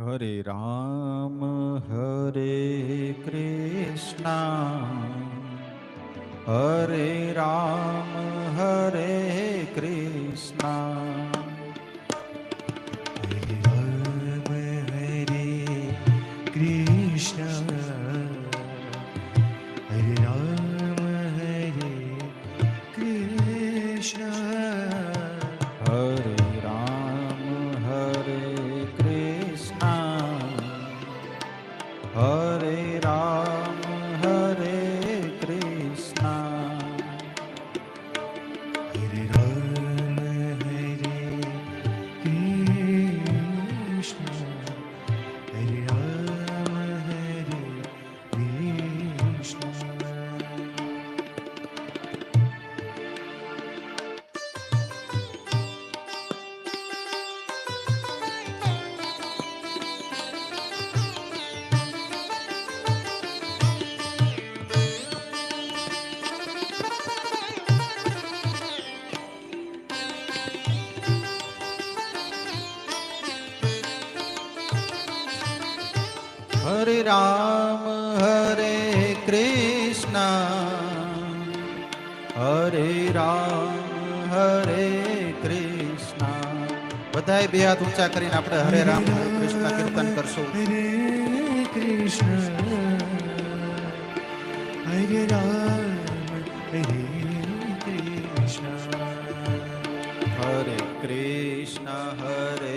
हरे राम हरे कृष्णा। हरे राम हरे कृष्णा। હરે રામ હરે કૃષ્ણ હરે રામ હરે કૃષ્ણ બધાય બે હાથ ઊંચા કરીને આપણે હરે રામ હરે કૃષ્ણ કીર્તન કરશું હરે કૃષ્ણ હરે રામ હરે કૃષ્ણ હરે કૃષ્ણ હરે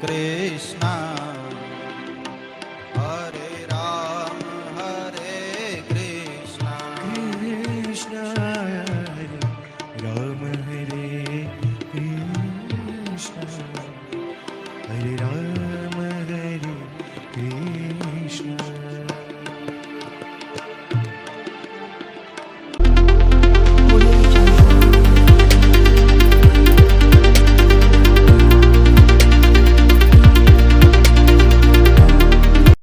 Krishna.